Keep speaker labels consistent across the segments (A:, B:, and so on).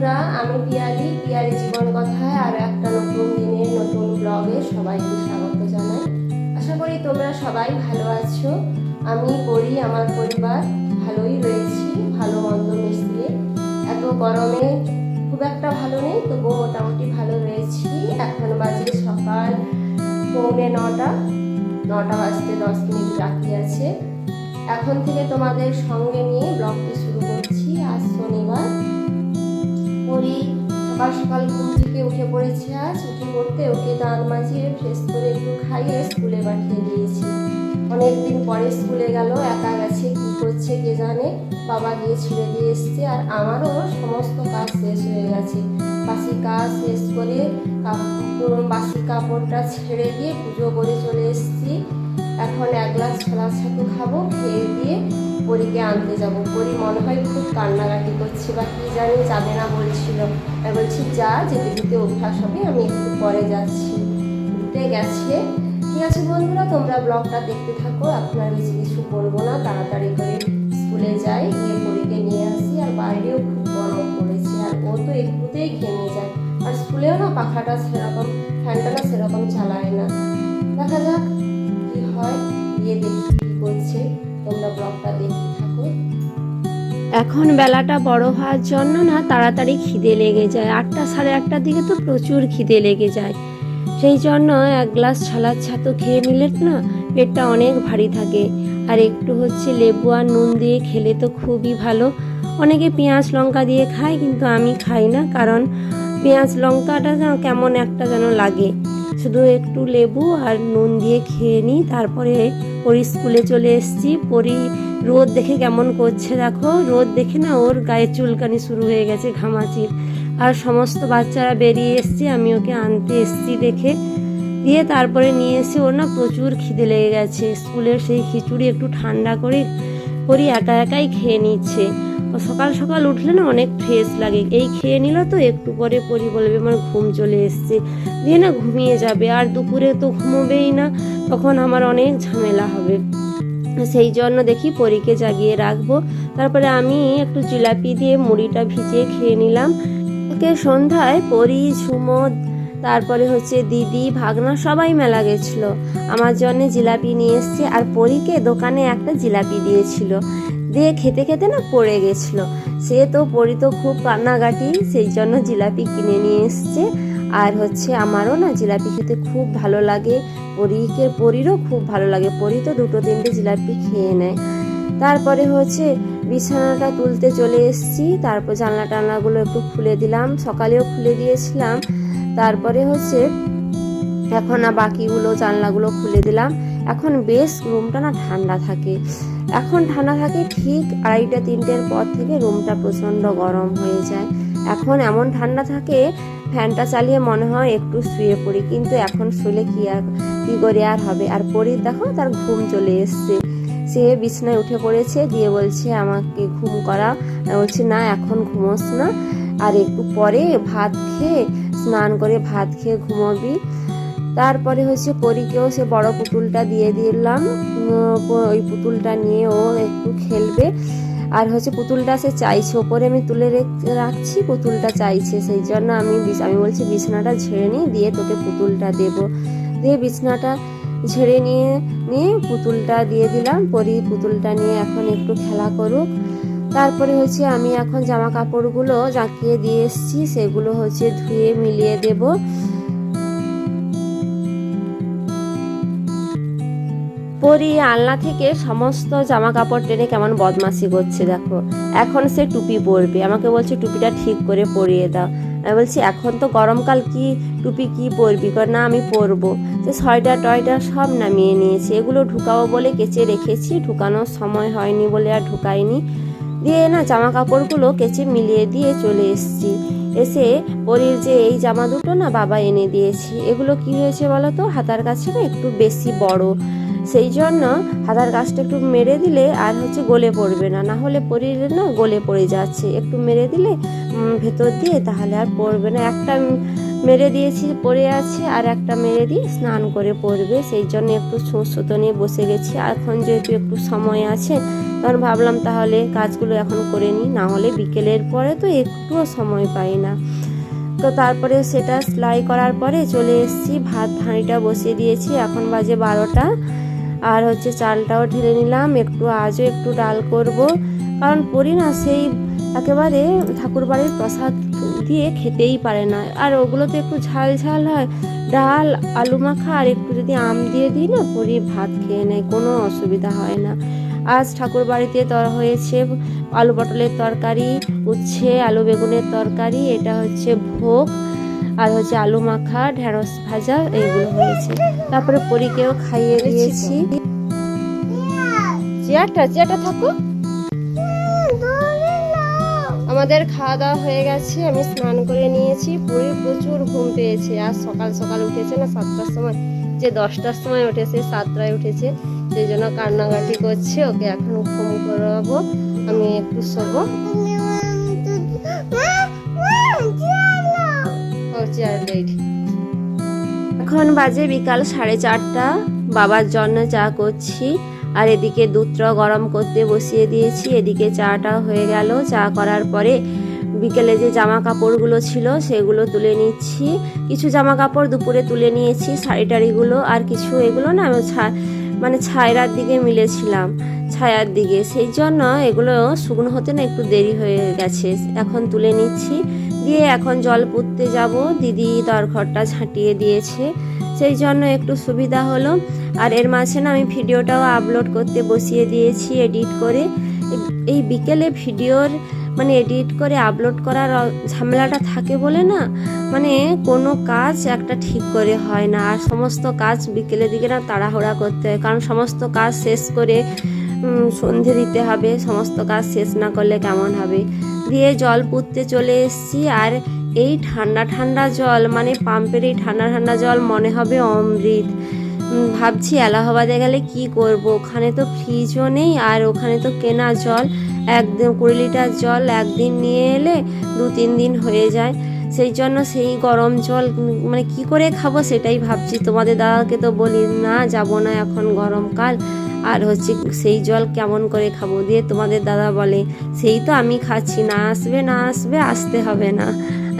A: বন্ধুরা, আমি পিয়ালি। পিয়ালি জীবন কথায় আর একটা নতুন দিনের নতুন ব্লগে সবাইকে স্বাগত জানাই। আশা করি তোমরা সবাই ভালো আছো। আমি পড়ি, আমার পরিবার, ভালোই রয়েছি, ভালো মন্দ মিশিয়ে। এত গরমে খুব একটা ভালো নেই, তবুও মোটামুটি ভালো রয়েছি। এখন বাজে সকাল পৌনে নটা। নটা বাজতে দশ মিনিট বাকি আছে। এখন থেকে তোমাদের সঙ্গে নিয়ে ব্লগটি শুরু করছি। আজ শনিবার। পরি সকাল সকাল ঘুম থেকে উঠে পড়েছে আজ। উঠে পড়তে ওকে দাঁত মাঝিয়ে ফ্রেশ করে একটু খাইয়ে স্কুলে পাঠিয়ে দিয়েছি। অনেকদিন পরে স্কুলে গেল, একা গেছে, কি করছে কে জানে? বাবা গিয়ে ছেড়ে দিয়ে এসছে আর আমারও সমস্ত কাজ শেষ হয়ে গেছে। বাসি কাজ শেষ করে বাসি কাপড়টা ছেড়ে দিয়ে পুজো করে চলে এসেছি। এখন এক গ্লাস ছোলা ছাতু খাব, খেয়ে দিয়ে পরীকে আনতে যাব। পরি মনে হয় খুব কান্নাকাটি করছে বা কি জানি যাবে না বলছিল। আমি বলছি, যা, যেতে যেতে অভ্যাস হবে, আমি একটু পরে যাচ্ছি। উঠতে গেছে। ঠিক আছে বন্ধুরা, তোমরা ব্লগটা দেখতে থাকো, আপনার বেশি কিছু বলব না, তাড়াতাড়ি করে স্কুলে যাই, গিয়ে পরীকে নিয়ে আসি। আর বাইরেও খুব গরম পড়েছে, আর ও তো একটুতেই ঘেমে যায়। আর স্কুলেও না পাখাটা সেরকম
B: এখন বেলাটা বড় হওয়ার জন্য না তাড়াতাড়ি খিদে লেগে যায়। আটটা সাড়ে আটটার দিকে তো প্রচুর খিদে লেগে যায়। সেই জন্য এক গ্লাস ছালার ছাতু খেয়ে নিলে না পেটটা অনেক ভারী থাকে। আর একটু হচ্ছে লেবু আর নুন দিয়ে খেলে তো খুবই ভালো। অনেকে পেঁয়াজ লঙ্কা দিয়ে খায় কিন্তু আমি খাই না কারণ পেঁয়াজ লঙ্কাটা যেন কেমন একটা যেন লাগে। শুধু একটু লেবু আর নুন দিয়ে খেয়ে নিই, তারপরে পরি স্কুলে চলে এসেছি। পরি রোদ দেখে কেমন করছে দেখো? রোদ দেখে না ওর গায়ে চুলকানি শুরু হয়ে গেছে ঘামাচির আর সমস্ত বাচ্চারা বেরিয়ে এসছে, আমি ওকে আনতে এসছি দেখে। দিয়ে তারপরে নিয়ে এসে ওর না প্রচুর খিদে লেগে গেছে। স্কুলের সেই খিচুড়ি একটু ঠান্ডা করে করি একা একাই খেয়ে নিচ্ছে। সকাল সকাল উঠলে না অনেক ফ্রেশ লাগে। এই খেয়ে নিল তো, একটু পরে পরি বলবে, আমার ঘুম চলে এসছে। দিয়ে না ঘুমিয়ে যাবে। আর দুপুরে তো ঘুমোবেই না, তখন আমার অনেক ঝামেলা হবে। সেই জন্য দেখি পরীকে জাগিয়ে রাখব। তারপরে আমি একটু জিলাপি দিয়ে মুড়িটা ভিজিয়ে খেয়ে নিলাম। সন্ধ্যায় পরি ঝুমো তারপরে হচ্ছে দিদি, ভাগনা সবাই মেলা গেছিল। আমার জন্য জিলাপি নিয়ে এসছে আর পরীকে দোকানে একটা জিলাপি দিয়েছিল। দিয়ে খেতে খেতে না পড়ে গেছিল। সে তো, পরি তো খুব কান্নাকাটি, সেই জন্য জিলাপি কিনে নিয়ে এসছে। আর হচ্ছে আমারও না জিলাপি খেতে খুব ভালো লাগে। পরীকে, পরীরও খুব ভালো লাগে। পরী তো দুটো তিনটে জিলাপি খেয়ে নেয়। তারপরে হচ্ছে বিছানাটা তুলতে চলে এসেছি। তারপর জানলা টানলাগুলো একটু খুলে দিলাম। সকালেও খুলে দিয়েছিলাম। তারপরে হচ্ছে এখন না বাকিগুলো, জানলাগুলো খুলে দিলাম। এখন বেশ রুমটা না ঠান্ডা থাকে। এখন ঠান্ডা থাকে ঠিক আড়াইটা, তিনটের পর থেকে রুমটা প্রচণ্ড গরম হয়ে যায়। এখন এমন ঠান্ডা থাকে, ফ্যানটা চালিয়ে মনে হয় একটু শুয়ে পড়ি। কিন্তু এখন শুলে কি আর কি করে আর হবে? আর পরি দেখো তার ঘুম চলে এসছে। সে বিছনায় উঠে পড়েছে, দিয়ে বলছে, আমাকে ঘুম করা বলছে, না, এখন ঘুমোস না। আর একটু পরে ভাত খেয়ে, স্নান করে ভাত খেয়ে ঘুমোবি। তারপরে হচ্ছে পরীকেও সে বড় পুতুলটা দিয়ে দিলাম। ওই পুতুলটা নিয়ে ও একটু খেলবে। আর হচ্ছে পুতুলটা সে চাইছে, ওপরে আমি তুলে রেখ- রাখছি, পুতুলটা চাইছে। সেই জন্য আমি আমি বলছি, বিছানাটা ঝেড়ে নিই দিয়ে তোকে পুতুলটা দেব। দিয়ে বিছানাটা ঝেড়ে নিয়ে নিয়ে পুতুলটা দিয়ে দিলাম। পরি পুতুলটা নিয়ে এখন একটু খেলা করুক। তারপরে হচ্ছে আমি এখন জামা কাপড়গুলো জাঁকিয়ে দিয়ে এসেছি। সেগুলো হচ্ছে ধুয়ে মিলিয়ে দেব। পরি আলনা থেকে সমস্ত জামা কাপড় টেনে কেমন বদমাশি করছে দেখো। এখন সে টুপি পরবে। আমাকে বলছে, টুপিটা ঠিক করে পরিয়ে দাও। আমি বলছি, এখন তো গরমকাল, কি টুপি, কি পরবি? কর না, আমি পরবো। সে সোয়েটার টয়টার সব নামিয়ে নিয়েছি। এগুলো ঢুকাবো বলে কেচে রেখেছি, ঢুকানোর সময় হয়নি বলে আর ঢুকাইনি। দিয়ে না জামা কাপড়গুলো কেচে মিলিয়ে দিয়ে চলে এসেছি। এসে পরির যে এই জামা দুটো না বাবা এনে দিয়েছি, এগুলো কি হয়েছে বলো তো? হাতার কাছে না একটু বেশি বড়। সেই জন্য হাতার কাছটা একটু মেরে দিলে আর হচ্ছে গলে পড়বে না। না হলে পরির না গলে পড়ে যাচ্ছে। একটু মেরে দিলে ভেতর দিয়ে, তাহলে আর পড়বে না। একটা মেরে দিয়েছি পরে আছে, আর একটা মেরে দিয়ে স্নান করে পড়বে। সেই জন্য একটু সুতো নিয়ে বসে গেছি। আর এখন যেহেতু একটু সময় আছে, তখন ভাবলাম তাহলে কাজগুলো এখন করে নিই। না হলে বিকেলের পরে তো একটুও সময় পাই না। তো তারপরে সেটা সেলাই করার পরে চলে এসেছি। ভাত হাঁড়িটা বসিয়ে দিয়েছি। এখন বাজে বারোটা। আর হচ্ছে চালটাও ঢেলে নিলাম। একটু আজও একটু ডাল করব। কারণ পড়ি না, সেই একেবারে ঠাকুরবাড়ির প্রসাদ দিয়ে খেতেই পারে না। আর ওগুলো তো একটু ঝাল ঝাল হয়। ডাল, আলু মাখা আর একটু যদি আম দিয়ে দিই না, পরি ভাত খেয়ে নেয়, কোনো অসুবিধা হয় না। আজ ঠাকুর বাড়িতে তর হয়েছে আলু পটলের তরকারি, উচ্ছে, আলু বেগুনের তরকারি, এটা হচ্ছে ভোগ, আর হচ্ছে আলু মাখা, ঢেঁড়স ভাজা এইগুলো হয়েছে। তারপরে পরীকেও খাইয়ে দিয়েছি। চেয়ারটা চেয়ারটা থাকো আমাদের খাওয়া দাওয়া হয়ে গেছে, আমি স্নান করে নিয়েছি পুরীর প্রচুর ঘুম পেয়েছে, আর সকাল সকাল উঠেছে না সাতটার সময়, যে দশটার সময় উঠেছে, সাতটায় উঠেছে, সেই জন্য কান্নাকাটি করছে, ওকে এখন ঘুম করাবো, আমি একটু শোবো। এখন বাজে বিকাল সাড়ে চারটা, বাবার জন্য চা করছি আর এদিকে দুধটা গরম করতে বসিয়ে দিয়েছি। এদিকে চাটা হয়ে গেল। চা করার পরে বিকেলে যে জামা কাপড়গুলো ছিল সেগুলো তুলে নিচ্ছি। কিছু জামা কাপড় দুপুরে তুলে নিয়েছি শাড়ি টাড়িগুলো আর কিছু এগুলো না আমি মানে ছায়রার দিকে মিলেছিলাম, ছায়ার দিকে। সেই জন্য এগুলো শুকনো হতে না একটু দেরি হয়ে গেছে। এখন তুলে নিচ্ছি। দিয়ে এখন জল পুঁততে যাব। দিদি দরঘরটা ছাঁটিয়ে দিয়েছে। সেই জন্য একটু সুবিধা হলো। আর এর মাঝে না আমি ভিডিওটাও আপলোড করতে বসিয়ে দিয়েছি এডিট করে। এই বিকেলে ভিডিওর মানে এডিট করে আপলোড করার ঝামেলাটা থাকে বলে না মানে কোনো কাজ একটা ঠিক করে হয় না। আর সমস্ত কাজ বিকেলের দিকে না তাড়াহুড়া করতে হয়, কারণ সমস্ত কাজ শেষ করে সন্ধে দিতে হবে, সমস্ত কাজ শেষ না করলে কেমন হবে? দিয়ে জল পুঁততে চলে এসেছি, আর এই ঠান্ডা ঠান্ডা জল মানে পাম্পের এই ঠান্ডা ঠান্ডা জল মনে হবে অমৃত। ভাবছি এলাহাবাদে গেলে কি করব? ওখানে তো ফ্রিজও নেই, আর ওখানে তো কেনা জল। একদিন কুড়ি লিটার জল একদিন নিয়ে এলে দু তিন দিন হয়ে যায়। সেই জন্য সেই গরম জল মানে কি করে খাব সেটাই ভাবছি। তোমাদের দাদাকে তো বলি, না, যাব না এখন গরমকাল। আর হচ্ছে সেই জল কেমন করে খাব? দিয়ে তোমাদের দাদা বলে, সেই তো আমি খাচ্ছি, না আসবে না আসবে, আসতে হবে না।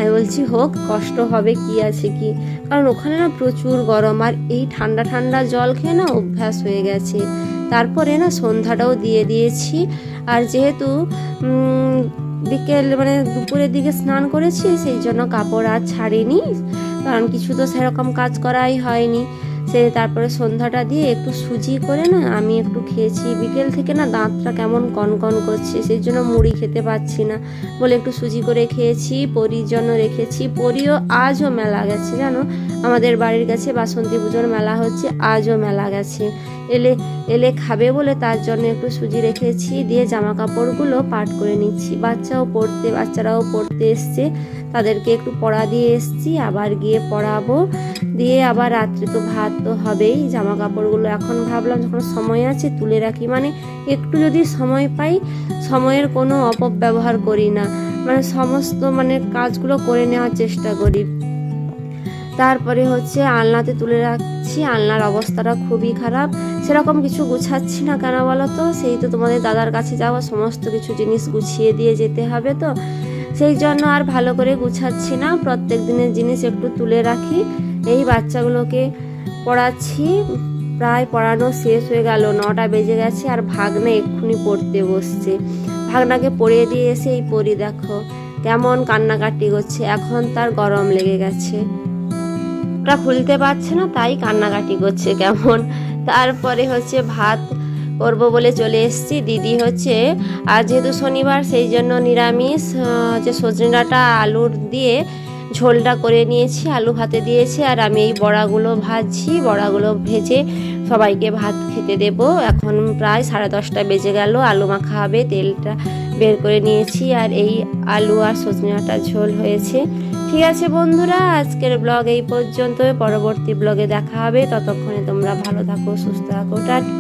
B: আমি বলছি, হোক, কষ্ট হবে, কি আছে কি? কারণ ওখানে না প্রচুর গরম, আর এই ঠান্ডা ঠান্ডা জল খেয়ে না অভ্যাস হয়ে গেছে। তারপরে না সন্ধ্যাটাও দিয়ে দিয়েছি, আর যেহেতু বিকেল মানে দুপুরের দিকে স্নান করেছি, সেই জন্য কাপড় আর ছাড়িনি, কারণ কিছু তো সেরকম কাজ করাই হয়নি। সে তারপরে সন্ধ্যাটা দিয়ে একটু সুজি করে না, আমি একটু খেয়েছি। বিকেল থেকে না দাঁতটা কেমন কনকন করছে, সেই জন্য মুড়ি খেতে পাচ্ছি না বলে একটু সুজি করে খেয়েছি, পরির জন্য রেখেছি। পরিও আজও মেলা গেছে, জানো? আমাদের বাড়ির কাছে বাসন্তী পুজোর মেলা হচ্ছে, আজও মেলা গেছে। এলে এলে খাবে বলে তার জন্য একটু সুজি রেখেছি, দিয়ে জামা কাপড়গুলো পাট করে নিচ্ছি। বাচ্চাও পড়তে, বাচ্চারাও পড়তে এসছে, তাদেরকে একটু পড়া দিয়ে এসছি, আবার গিয়ে পড়াবো। দিয়ে আবার রাত্রে তো ভাত তো হবেই জামা কাপড়গুলো এখন ভাবলাম যখন সময় আছে তুলে রাখি। মানে একটু যদি সময় পাই, সময়ের কোনো অপব্যবহার করি না। মানে সমস্ত মানে কাজগুলো করে নেওয়ার চেষ্টা করি। তারপরে হচ্ছে আলনাতে তুলে রাখছি। আলনার অবস্থাটা খুবই খারাপ। সেরকম কিছু গুছাচ্ছি না কেন বলো তো? সেই তো তোমাদের দাদার কাছে যাওয়া, সমস্ত কিছু জিনিস গুছিয়ে দিয়ে যেতে হবে তো। সেই জন্য আর ভালো করে গুছাচ্ছি না। প্রত্যেক দিনের জিনিস একটু তুলে রাখি। এই বাচ্চাগুলোকে পড়াচ্ছি। প্রায় পড়ানো শেষ হয়ে গেল, নটা বেজে গেছে আর ভাগনা এক্ষুনি পড়তে বসছে। ভাগনাকে পড়িয়ে দিয়ে এসে এই পড়ি দেখো, কেমন কান্নাকাটি করছে। এখন তার গরম লেগে গেছে। ওটা খুলতে পারছে না, তাই কান্নাকাটি করছে কেমন। তারপরে হচ্ছে ভাত করব বলে চলে এসেছি। দিদি হচ্ছে, আর যেহেতু শনিবার, সেই জন্য নিরামিষ হচ্ছে সজনে ডাঁটা, আলুর দিয়ে ঝোলটা করে নিয়েছি, আলু ভাতে দিয়েছি, আর আমি এই বড়াগুলো ভাজছি, বড়াগুলো ভেজে সবাইকে ভাত খেতে দেব। এখন প্রায় সাড়ে দশটা বেজে গেল, আলু মাখা হবে, তেলটা বের করে নিয়েছি, আর এই আলু আর সজনে ঝোল হয়েছে। ঠিক আছে বন্ধুরা, আজকের ব্লগ এই পর্যন্ত পরবর্তী ব্লগে দেখা হবে, ততক্ষণে তোমরা ভালো থাকো, সুস্থ থাকো, টাটা।